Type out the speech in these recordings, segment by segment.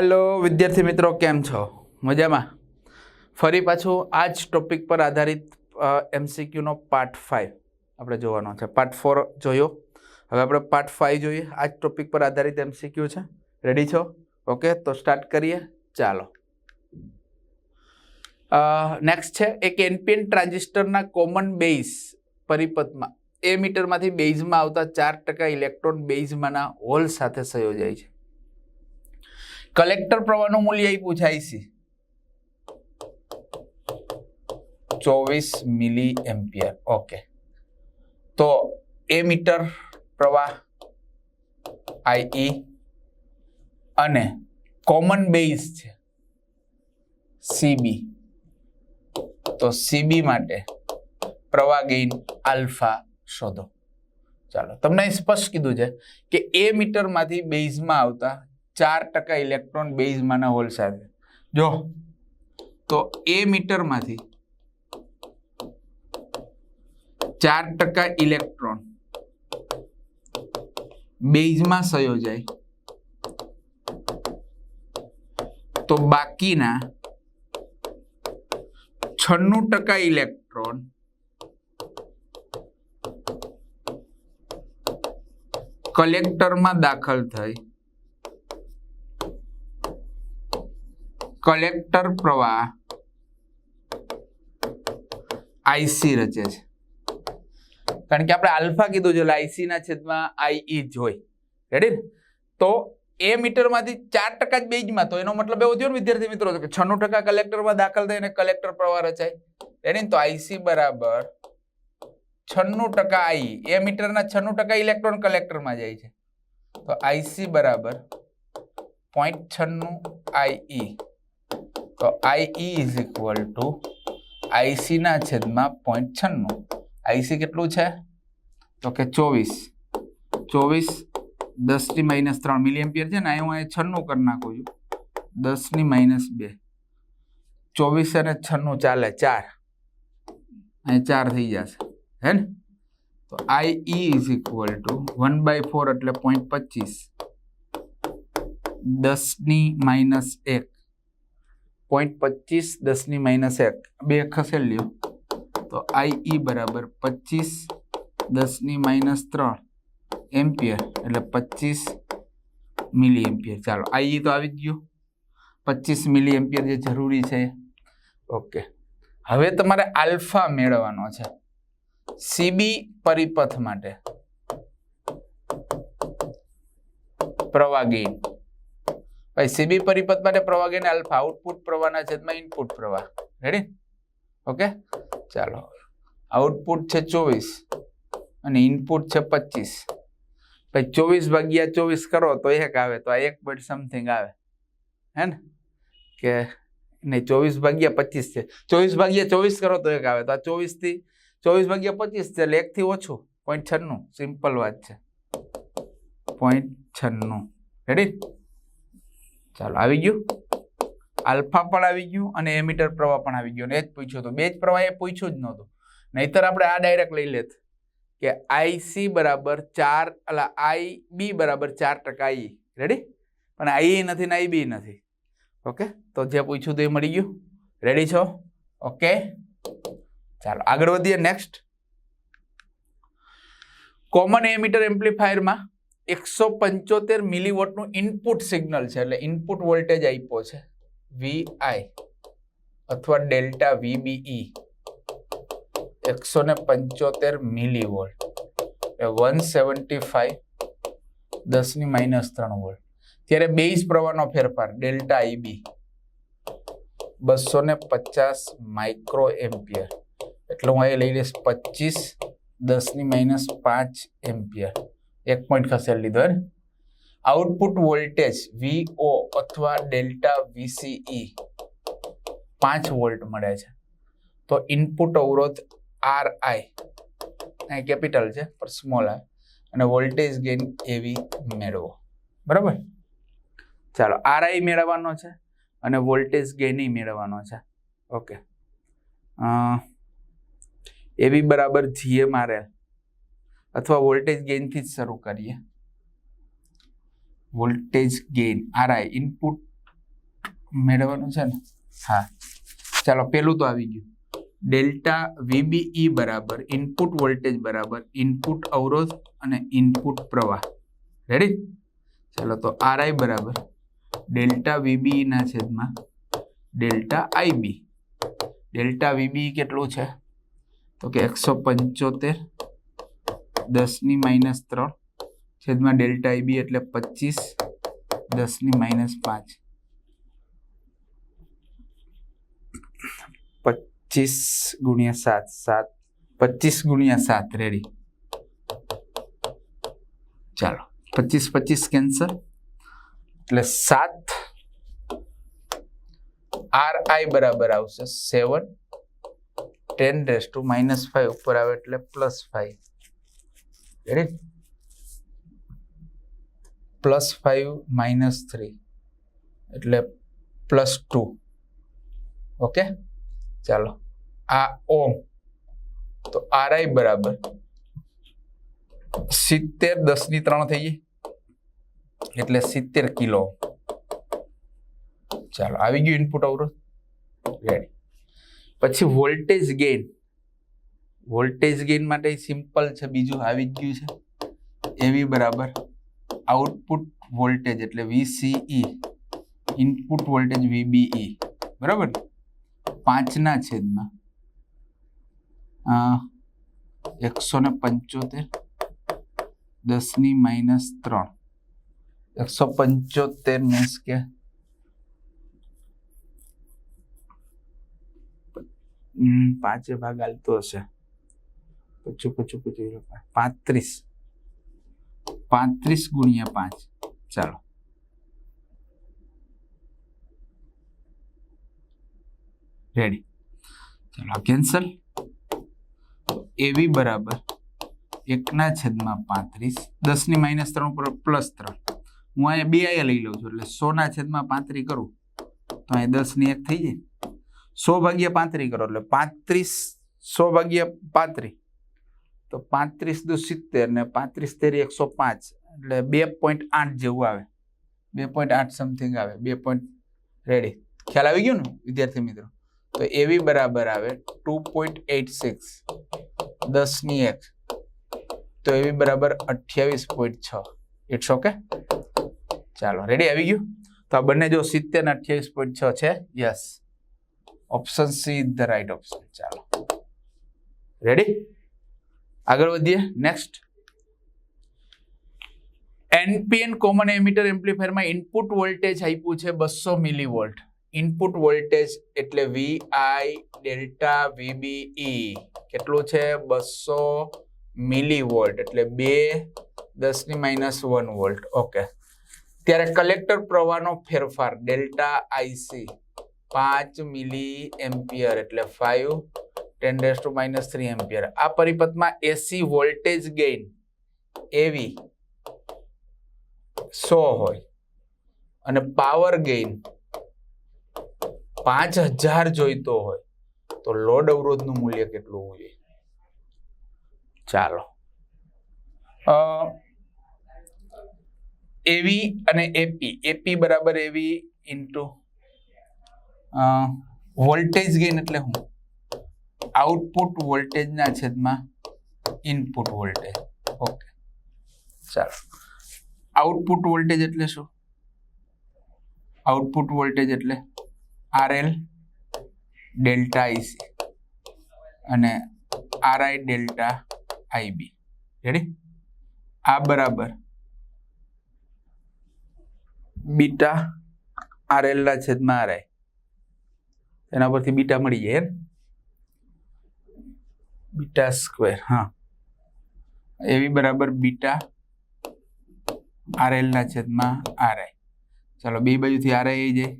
Hello વિદ્યાર્થી મિત્રો, કેમ છો? મજામાં? ફરી પાછું આ જ ટોપિક પર આધારિત એમસીક્યુનો પાર્ટ ફાઇવ આપણે જોવાનો છે. પાર્ટ ફોર જોયો. હવે આપણે પાર્ટ ફાઇવ જોઈએ. આ જ ટોપિક પર આધારિત એમસીક્યુ છે. રેડી છો? ઓકે તો સ્ટાર્ટ કરીએ. ચાલો. નેક્સ્ટ છે, એક એનપીએન ટ્રાન્ઝિસ્ટરના કોમન બેઝ પરિપથમાં. એ મીટરમાંથી બેઝમાં આવતા ચાર ટકા ઇલેક્ટ્રોન બેઝમાંના હોલ સાથે સંયોજાય છે. કલેક્ટર પ્રવાહનું મૂલ્ય એ પૂછાય છે ચોવીસ મિલી એમ્પિયર ઓકે. તો એ મીટર પ્રવાહ, આઈ અને કોમન બેઝ છે સીબી. તો સીબી માટે પ્રવાહ ગેઇન આલ્ફા શોધો. ચાલો, તમને સ્પષ્ટ કીધું છે કે એ મીટરમાંથી બેઝમાં આવતા ચાર ટકા ઇલેક્ટ્રોન બેઝમાંના હોલ સાથે જો, તો એ મીટરમાંથી ચાર ટકા ઇલેક્ટ્રોન બેઝમાં સંયોજાય તો બાકીના છન્નું ટકા ઇલેક્ટ્રોન કલેક્ટરમાં દાખલ થઈ કલેક્ટર પ્રવાહ આઈસી રચે છે. કારણ કે આપણે આલ્ફા કીધું છે આઈસી ના છેદમાં આઈ જ હોય. રેડી તો એ મીટરમાંથી ચાર ટકા જ બેજમાં તો એનો મતલબ એવો થયો ને વિદ્યાર્થી મિત્રો, કે છન્નું ટકા કલેક્ટરમાં દાખલ થઈને કલેક્ટર પ્રવાહ રચાય. રેડી તો આઈસી બરાબર છન્નું ટકા આઈ એ મીટરના છન્નું ટકા ઇલેક્ટ્રોન કલેક્ટરમાં જાય છે. તો આઈસી બરાબર પોઈન્ટ છન્નું આઈ તો આઈ ઇઝ ઇક્વલ ટુ આઈસીના છેદમાં પોઈન્ટ છન્નું. આઈસી કેટલું છે? તો કે ચોવીસ. ચોવીસ દસની માઇનસ ત્રણ મિલી એમ્પિયર છે ને અહીં હું અહીં છન્નું કરી નાખું છું. દસની માઇનસ બે. ચોવીસ અને છન્નું ચાલે ચાર. અહીં ચાર થઈ જશે. હે ને? તો I E is equal to one by four એટલે પોઈન્ટ પચીસ. દસની માઇનસ એક. પોઈન્ટ પચીસ દસની માઇનસ એક. બે ખસેડ લ્યો. તો આઈ ઈ બરાબર પચીસ દસની માઇનસ ત્રણ એમ્પિયર. એટલે પચીસ મિલી એમ્પિયર ચાલો આઈ તો આવી ગયું. પચીસ મિલી એમ્પિયર જે જરૂરી છે. ઓકે હવે તમારે આલ્ફા મેળવવાનો છે. સીબી પરિપથ માટે. પ્રવાહ ભાઈ સીબી પરિપથ માટે પ્રવાહ ગેઇન આલ્ફા, આઉટપુટ પ્રવાહના છેદમાં ઇનપુટ પ્રવાહ. રેડી ઓકે ચાલો. આઉટપુટ છે ચોવીસ અને ઇનપુટ છે પચીસ. ભાઈ, ચોવીસ ભાગ્યા ચોવીસ કરો તો એક આવે, તો આ એક પોઈન્ટ સમથિંગ આવે. હે ને? કે નહીં, ચોવીસ ભાગ્યા પચીસ છે. ચોવીસ ભાગ્યા ચોવીસ કરો તો એક આવે. તો આ ચોવીસથી ચોવીસ ભાગ્યા પચીસ છે, એટલે એકથી ઓછું. પોઈન્ટ છન્નું. સિમ્પલ વાત છે. પોઈન્ટ છન્નું. રેડી ચાલો, આવી ગયું. આલ્ફા પણ આવી ગયું અને એમીટર પ્રવાહ પણ આવી ગયો. અને એ જ પૂછ્યો હતો બે જ પ્રવાહ એ પૂછ્યું જ નહોતું. નહીતર આપણે આ ડાયરેક્ટ લઈ લેત કે આઈસી બરાબર ચાર એટલે આઈ બી બરાબર ચાર ટકા આઈ રેડી પણ આઈ નથી ને આઈ બી નથી. ઓકે તો જે પૂછ્યું તો એ મળી ગયું. રેડી છો? ઓકે ચાલો, આગળ વધીએ નેક્સ્ટ કોમન એમીટર એમ્પ્લીફાયરમાં એકસો પંચોતેર મિલીવોટનું ઇનપુટ સિગ્નલ છે, એટલે ઇનપુટ વોલ્ટેજ આપ્યો છે વી આઈ અથવા ડેલ્ટા વીબીઈ એકસો ને પંચોતેર millivolt one seventy five દસની માઇનસ ત્રણ વોલ્ટ. ત્યારે બેઝ પ્રવાહનો ફેરફાર, ડેલ્ટા આઈબી બસો ને પચાસ માઇક્રો એમ્પિયર એટલે હું અહીં લઈ લઈશ પચીસ દસની માઇનસ પાંચ એમ્પિયર. એક પોઈન્ટ ખસેડી લીધો ને આઉટપુટ વોલ્ટેજ વીઓ અથવા ડેલ્ટા વીસીઈ પાંચ વોલ્ટ મળે છે. તો ઇનપુટ અવરોધ આર આઈ કેપિટલ છે, પણ સ્મોલ આઈ અને વોલ્ટેજ ગેઇન એવી મેળવો. બરાબર? ચાલો આર આઈ મેળવવાનો છે અને વોલ્ટેજ ગેઇન મેળવવાનો છે. ઓકે એવી બરાબર જીએમઆરએલ આર એલ અથવા વોલ્ટેજ ગેઇનથી જ શરૂ કરીએ. વોલ્ટેજ ગેઇન આરઆઈ ઇનપુટ મેળવવાનું છે ને? હા. ચાલો, પેલું તો આવી ગયું. ડેલ્ટા વીબીઈ બરાબર ઇનપુટ વોલ્ટેજ બરાબર ઇનપુટ અવરોધ અને ઇનપુટ પ્રવાહ. રેડી ચાલો, તો આરઆઈ બરાબર. ડેલ્ટા વીબીઈના છેદમાં ડેલ્ટા આઈબી ડેલ્ટા વીબીઈ કેટલું છે? તો કે એકસો પંચોતેર. દસની માઇનસ ત્રણ છેદમાં ડેલ્ટા આઈબી એટલે પચીસ, દસની માઇનસ પાંચ. પચીસ ગુણ્યા સાત સાત, પચીસ ગુણ્યા સાત રેડી ચાલો, પચીસ પચીસ કેન્સલ એટલે સાત આર આઈ બરાબર આવશે seven ten raise to minus five ઉપર આવે એટલે plus five ready plus five minus three એટલે પ્લસ ટુ ઓકે ચાલો. આ ઓમ તો આરઆઈ બરાબર. સિત્તેર દસની ત્રણ થઈ ગઈ. એટલે સિત્તેર કિલો. ચાલો, આવી ગયું ઇનપુટ અવરોધ રેડી પછી વોલ્ટેજ ગેઇન વોલ્ટેજ ગેઇન માટે સિમ્પલ છે, બીજું આવી જ ગયું છે. એવી બરાબર. આઉટપુટ વોલ્ટેજ એટલે વીસીઈ ઇનપુટ વોલ્ટેજ વીબીઈ બરાબર? પાંચના છેદમાં. એકસો ને પંચોતેર. દસની માઇનસ ત્રણ. એકસો પંચોતેર મીન્સ કે પાંચે ભાગ હાલતો હશે. પચું પચું પાંત્રીસ. પાંત્રીસ ગુણ્યા પાંચ. ચાલો. રેડી ચાલો કેન્સલ એવી બરાબર એકના છેદમાં પાંત્રીસ. દસની માઇનસ ત્રણ ઉપર પ્લસ ત્રણ. હું અહીંયા બે આયા લઈ લઉં છું, એટલે સોના છેદમાં પાંત્રી કરું. તો અહીંયા દસની એક થઈ જાય. સો ભાગ્યા પાંત્રી કરો, એટલે પાંત્રીસ સો ભાગ્યા પાંત્રી. તો પાંત્રીસ દુ સિત્તેર ને પાંત્રીસ તેરી એકસો પાંચ, એટલે બે પોઈન્ટ આઠ જેવું આવે. બે પોઈન્ટ આઠ સમથિંગ આવે. બે પોઈન્ટ રેડી ખ્યાલ આવી ગયો ને, વિદ્યાર્થી મિત્રો? તો એવી બરાબર આવે ટુ પોઈન્ટ એટ સિક્સ દસની એક. તો એવી બરાબર અઠ્યાવીસ પોઈન્ટ છ. ઇટ્સ ઓકે ચાલો રેડી આવી ગયું? તો આ બંને જો સિત્તેર ને અઠ્યાવીસ પોઈન્ટ છ છે? Yes option C the right option ચાલો. રેડી આગળ વધીએ. નેક્સ્ટ એનપીએન કોમન એમિટર એમ્પ્લીફાયરમાં ઇનપુટ વોલ્ટેજ આપ્યું છે બસો મિલી વોલ્ટ ઇનપુટ વોલ્ટેજ એટલે વી આઈ ડેલ્ટા વીબીઈ કેટલું છે? બસો મિલી વોલ્ટ એટલે બે દસની માઇનસ વન વોલ્ટ ઓકે ત્યારે કલેક્ટર પ્રવાહનો ફેરફાર ડેલ્ટા આઈસી પાંચ મિલી એમ્પિયર એટલે five ten raise to minus three ampere આ પરિપથમાં એસી વોલ્ટેજ ગેઇન એવી સો હોય અને પાવર ગેઇન પાંચ હજાર જોઈતો હોય તો લોડ અવરોધનું મૂલ્ય કેટલું હોવું જોઈએ ચાલો એવી અને એપી એપી બરાબર એવી ઇન્ટુ વોલ્ટેજ ગેઇન એટલે શું? આઉટપુટ વોલ્ટેજના છેદમાં ઇનપુટ વોલ્ટેજ. ઓકે. ચાલો. આઉટપુટ વોલ્ટેજ એટલે શું? આઉટપુટ વોલ્ટેજ એટલે આરએલ ડેલ્ટા આઈસી અને આરઆઈ ડેલ્ટા આઈબી રેડી આ બરાબર બીટા આરએલના છેદમાં આરઆઈ એના પરથી બીટા મળી જાય બીટા સ્ક્વેર, હા. એવી બરાબર બીટા આરએલ ના છેદમાં આરઆઈ ચાલો બે બાજુથી આરઆઈ આવી જાય.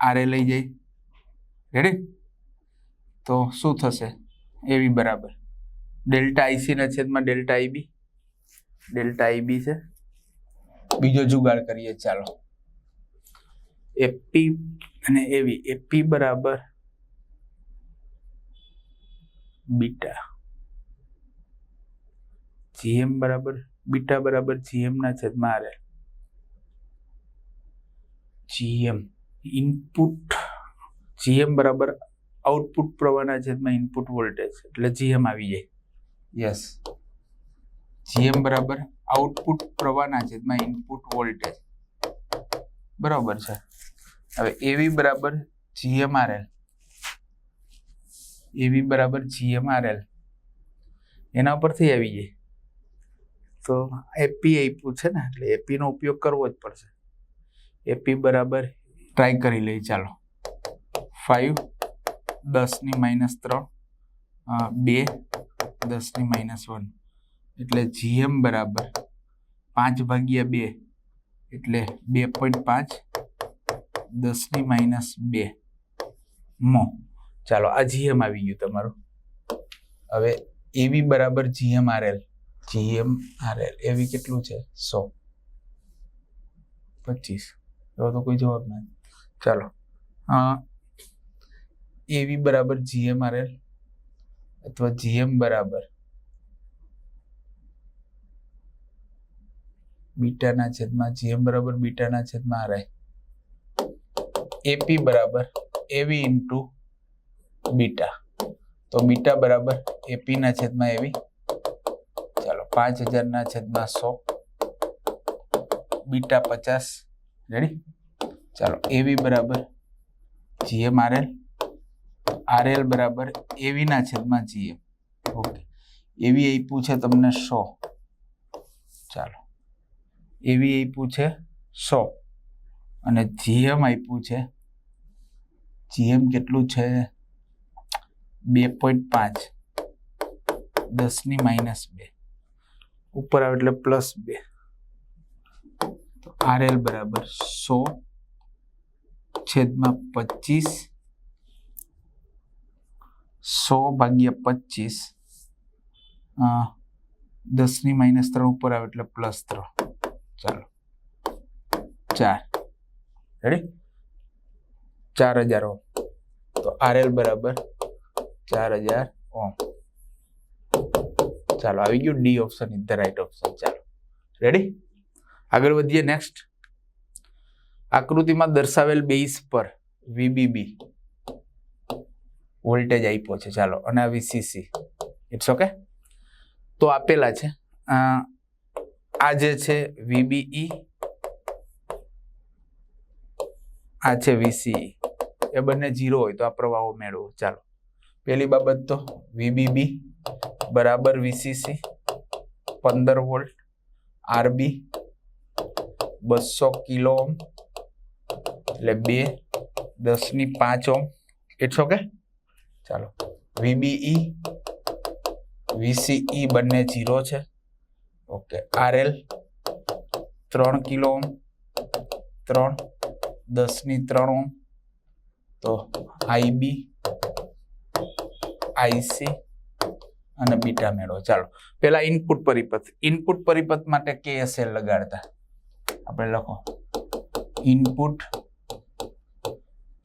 આરએ લઈ જાય. રેડી તો શું થશે? એવી બરાબર. ડેલ્ટા આઈસી ના છેદમાં ડેલ્ટા આઈબી ડેલ્ટા આઈબી છે. બીજો જુગાડ કરીએ, ચાલો. એપી અને એવી એપી બરાબર બીટા. જીએમ બરાબર બીટા બરાબર જીએમ ના છેદમાં આરે જીએમ ઇનપુટ જીએમ બરાબર આઉટપુટ પ્રવાહના છેદમાં ઇનપુટ વોલ્ટેજ એટલે જીએમ આવી જાય. યસ જીએમ બરાબર આઉટપુટ પ્રવાહના છેદમાં ઇનપુટ વોલ્ટેજ. બરાબર છે. હવે એવી બરાબર જીએમઆરએલ એવી બરાબર જીએમઆરએલ. એના ઉપરથી આવી જાય તો એપી આપ્યું છે ને, એટલે એપીનો ઉપયોગ કરવો જ પડશે. એપી બરાબર ટ્રાય કરી લઈએ, ચાલો. ફાઈવ, દસની માઇનસ ત્રણ બે, દસની માઇનસ વન. એટલે જીએમ બરાબર પાંચ ભાગ્યા બે, એટલે બે પોઈન્ટ પાંચ, દસની માઇનસ બે. મો. ચાલો, આ જીએમ આવી ગયું તમારું. હવે એવી બરાબર જીએમ આરએલ જીએમ આરએલ એવી કેટલું છે? સો. પચીસ. એવો તો કોઈ જવાબ નથી. ચાલો. હા એવી બરાબર જીએમ આરએલ અથવા જીએમ બરાબર બીટાના છેદમાં જીએમ બરાબર બીટાના છેદમાં આરઆઈ એપી બરાબર એવી ઇન્ટુ બીટા. તો બીટા બરાબર એપી ના છેદમાં એવી ચાલો, પાંચ હજાર ના છેદમાં સો. બીટા પચાસ. રેડી ચાલો એવી બરાબર જીએમ આરએલ આરએલ બરાબર એવી ના છેદમાં જીએમ ઓકે એવી આપ્યું છે તમને સો. ચાલો. એવી આપ્યું છે સો. અને જીએમ આપ્યું છે. જીએમ કેટલું છે? બે પોઈન્ટ પાંચ. દસની માઇનસ બે. ઉપર આવે એટલે પ્લસ બે. તો આરએલ બરાબર સો છેદમાં પચીસ. સો ભાગ્યા પચીસ. દસની માઇનસ ત્રણ ઉપર આવે એટલે પ્લસ ત્રણ. ચાલો. ચાર. રેડી ચાર હજાર તો આરએલ બરાબર ચાર હજાર. ઓમ ચાલો, આવી ગયું D option is the right option ચાલો. રેડી આગળ વધીએ નેક્સ્ટ આકૃતિમાં દર્શાવેલ બેઝ પર વીબીબી વોલ્ટેજ આપ્યો છે. ચાલો, અને આ વીસીસી ઇટ્સ ઓકે તો આપેલા છે. આ જે છે વીબીઈ આ છે વીસીઈ એ બંને જીરો હોય તો આ પ્રવાહો મેળવો. ચાલો. પહેલી બાબત તો વીબીબી બરાબર વીસીસી પંદર વોલ્ટ આરબી બસો કિલો ઓમ એટલે બે દસની પાંચ ઓમ ઇટ્સ ઓકે ચાલો. વીબીઈ વીસીઈ બંને જીરો છે. ઓકે આરએલ ત્રણ કિલો ઓમ ત્રણ દસની ત્રણ ઓમ તો આઈબી આઈસી અને બીટા મેળવો. ચાલો પેલા ઇનપુટ પરિપથ. ઇનપુટ પરિપથ માટે કેએસએલ લગાડતા. આપણે લખો. ઇનપુટ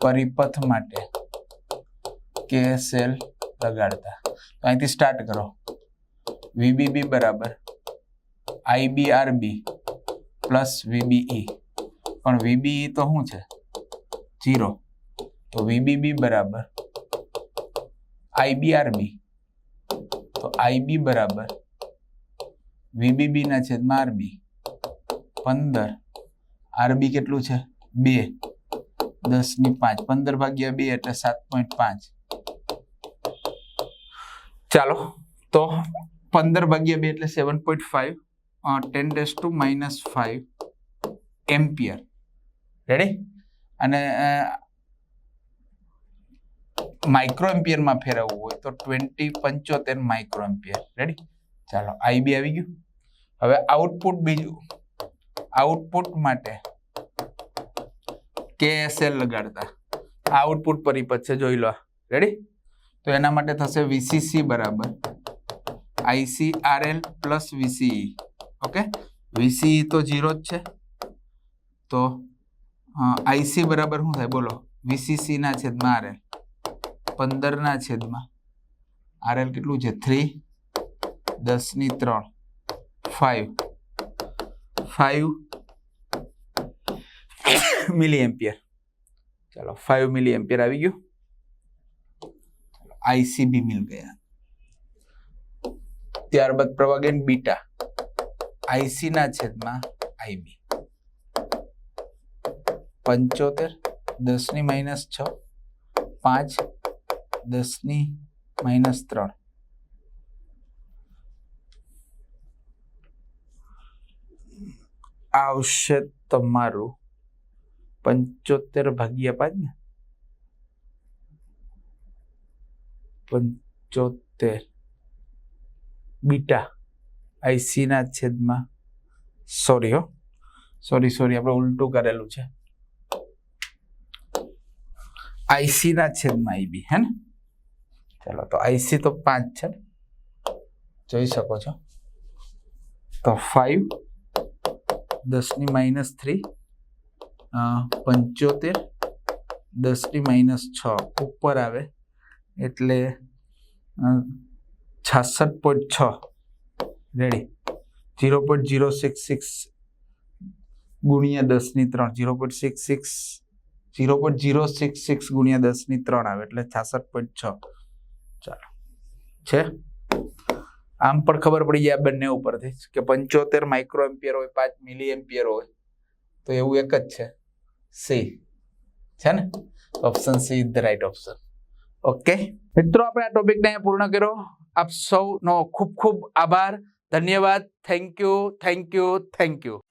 પરિપથ માટે કેએસએલ લગાડતા. તો અહીંથી સ્ટાર્ટ કરો. વીબીબી બરાબર આઈબીઆરબી પ્લસ વીબીઈ પણ વીબીઈ તો શું છે? જીરો તો વીબીબી બરાબર આઈબીઆરબી તો આઈબી બરાબર. વીબીબી ના છેદમાં આરબી પંદર. આરબી કેટલું છે? બે. દસની પાંચ. પંદર ભાગ્યા બે એટલે સાત પોઈન્ટ પાંચ. ચાલો. તો પંદર ભાગ્યા બે એટલે seven point five. Ten days two minus five. Ampere. Ready? અને માઇક્રો એમ્પિયરમાં ફેરવવું હોય તો ટ્વેન્ટી પંચોતેર માઇક્રો એમ્પિયર રેડી ચાલો આઈબી આવી ગયું. હવે આઉટપુટ બીજું. આઉટપુટ માટે કેએસએલ લગાડતા. આઉટપુટ પરિપથ છે જોઈ લો. રેડી તો એના માટે થશે વીસીસી બરાબર. ICRL plus VCE okay VCE તો જીરો જ છે. તો આઈસી બરાબર શું થાય? બોલો. વીસીસી ના છેદમાં આરએલ પંદરના છેદમાં. આર એલ કેટલું છે? થ્રી દસની ત્રણ, ફાઈવ. ફાઈવ મિલી એમ્પિયર ચાલો, ફાઈવ મિલી એમ્પિયર આવી ગયું. આઈસીબી મિલ ગયા. ત્યારબાદ પ્રવાગેન બીટા. આઈસી ના છેદમાં આઈબી. પંચોતેર, દસની માઇનસ છ, પાંચ દસની માઇનસ ત્રણ. આવશે તમારું પંચોતેર ભાગ્યા પાંચ ને? પંચોતેર. બીટા. આઈસી ના છેદમાં. સોરી હો. સોરી સોરી આપણે ઉલટું કરેલું છે. આઈસી ના છેદમાં આઈબી હે ને? ચલો, તો આઈસી તો પાંચ છે. જોઈ શકો છો. તો ફાઈવ દસની માઇનસ થ્રી પંચોતેર, દસની માઇનસ છ, ઉપર આવે. એટલે છાસઠ પોઈન્ટ છ. Ready zero point zero six six ગુણ્યા દસની ત્રણ. Zero point six six zero point zero six six ગુણ્યા દસની ત્રણ આવે, એટલે છાસઠ પોઈન્ટ છ. ચાલો. છે? આમ પણ ખબર પડી જાય બંને ઉપરથી કે પંચોતેર માઇક્રો એમ્પિયર હોય, પાંચ મિલી એમ્પિયર હોય. તો એવું એક જ છે. સી છે ને? Option C is the right option okay મિત્રો, આપણે આ ટોપિકને પૂર્ણ કર્યો. આપ સૌનો ખૂબ ખૂબ આભાર. ધન્યવાદ. Thank you thank you thank you